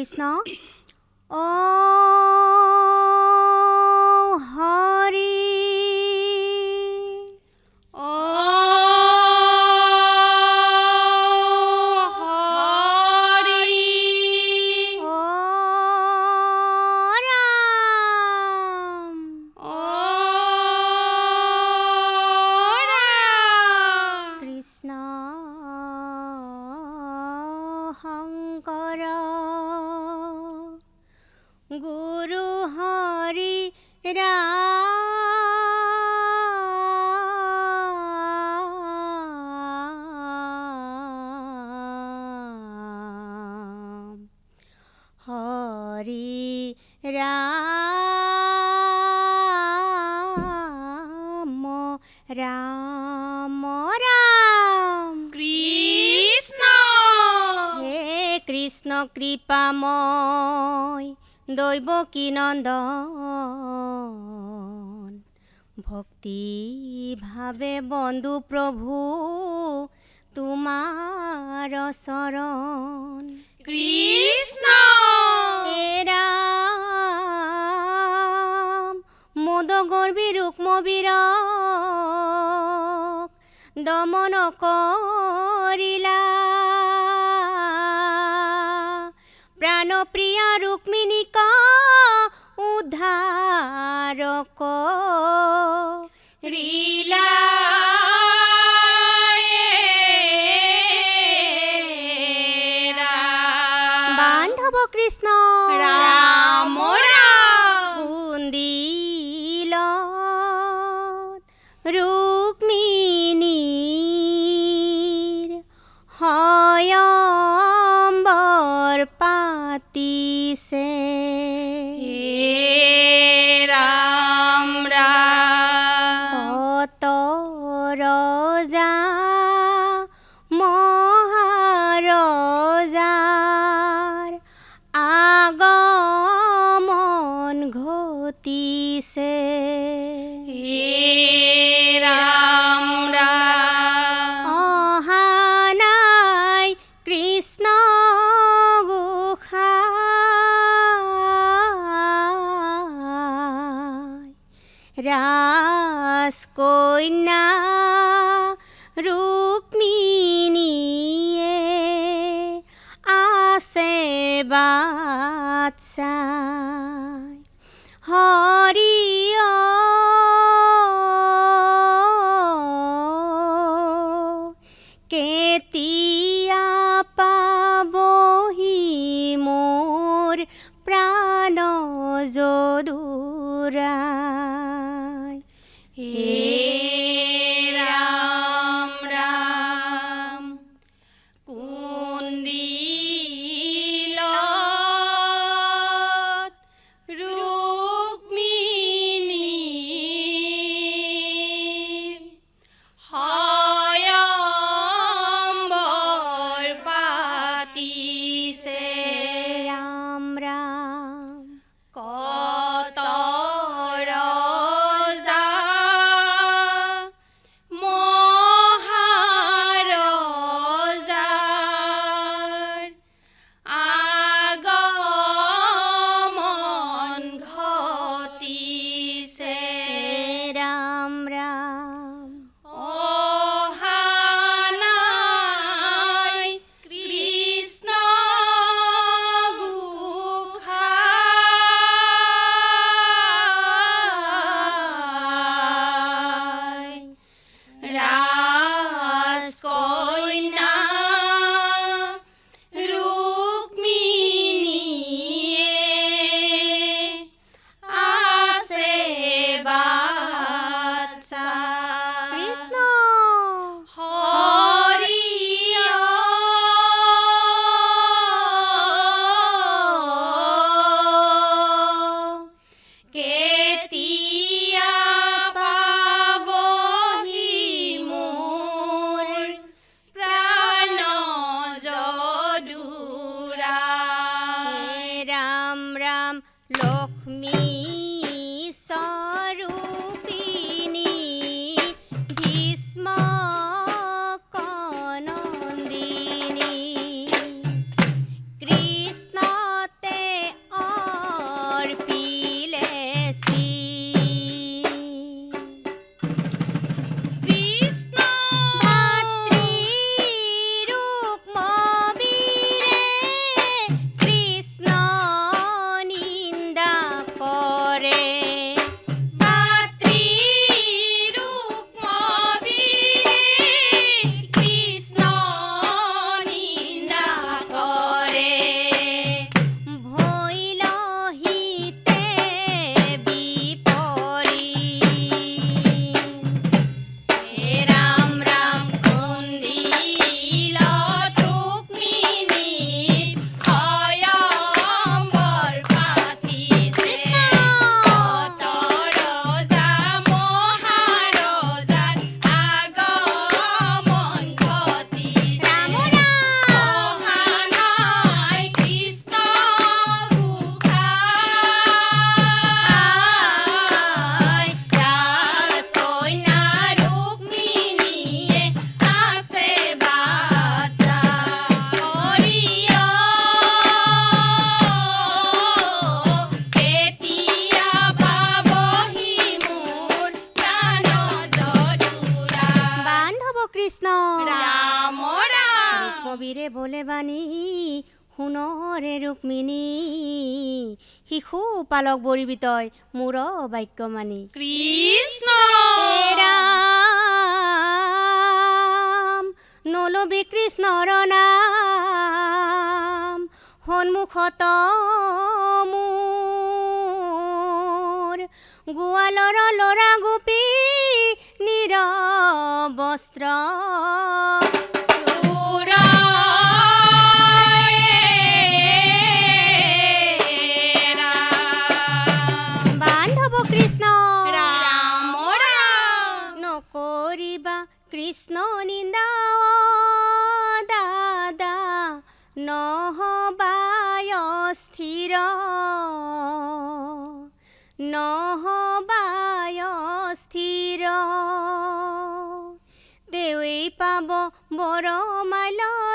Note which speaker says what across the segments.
Speaker 1: Krishna. Om.
Speaker 2: Krishna কৃপা ময় দৈব কি নন্দ ভক্তি ভাবে বন্ধু প্রভু তোমার শরণ।
Speaker 1: কৃষ্ণ!
Speaker 2: এরা মদ গর্বী রুক্ম দমন করিলা তারক
Speaker 1: রিলা
Speaker 2: বান্ধব কৃষ্ণ
Speaker 1: রাম
Speaker 2: cội nam লক্ষ্মী সোণৰে ৰুক্মিণী শিশু পালক বৰিবি তই মোৰ বাক্য মানি
Speaker 1: কৃষ্ণ
Speaker 2: ৰাম নলবি কৃষ্ণৰ নাম সন্মুখত মোৰ গোৱালৰ ল'ৰা গোপী নিৰ বস্ত্ৰ। স্থিৰ দেওয়ে পাব বড় দাদা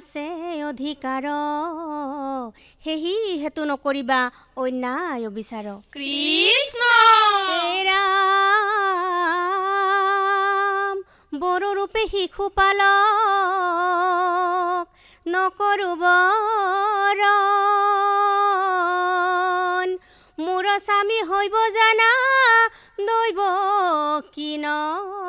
Speaker 2: আছে অধিকাৰ সেহি হেতু নকৰিবা অন্যায় বিচাৰ।
Speaker 1: কৃষ্ণ।
Speaker 2: ৰাম ৰূপে শিশু পালক নকৰো বৰণ মোৰ স্বামী হৈব জানা দৈৱ কিনন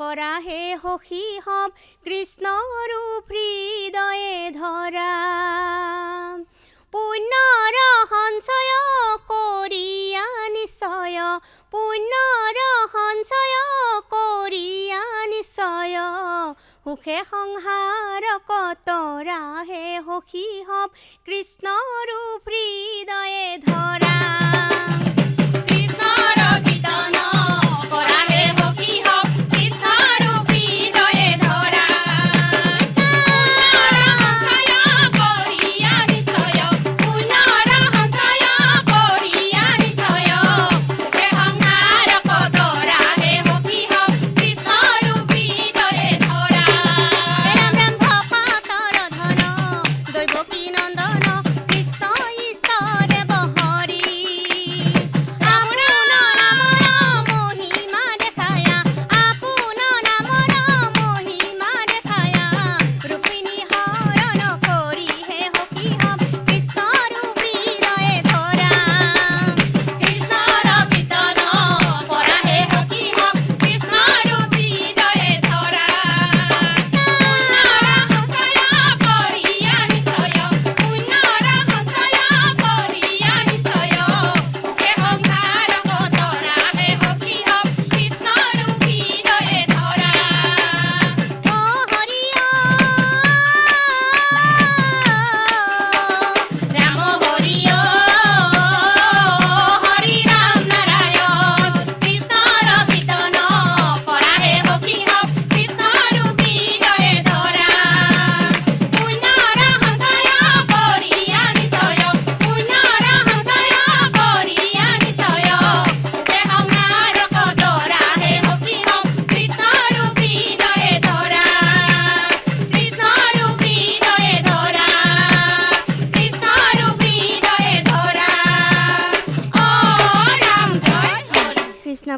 Speaker 2: কৰা হে সখী হম কৃষ্ণৰ হৃদয়ে ধৰা পুণ্যৰ সঞ্চয় কৰিয়া নিশ্চয় পুণ্যৰ সঞ্চয় কৰিয়া নিশ্চয়। সুখে সংসাৰ কতৰা হে সখী হম কৃষ্ণৰ হৃদয়ে ধৰা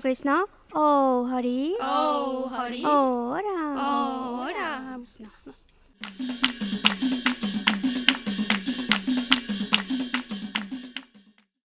Speaker 2: কৃষ্ণ। কৃষ্ণ ও হরি।
Speaker 1: ও রাম।
Speaker 2: ও
Speaker 1: রাম। ৰাম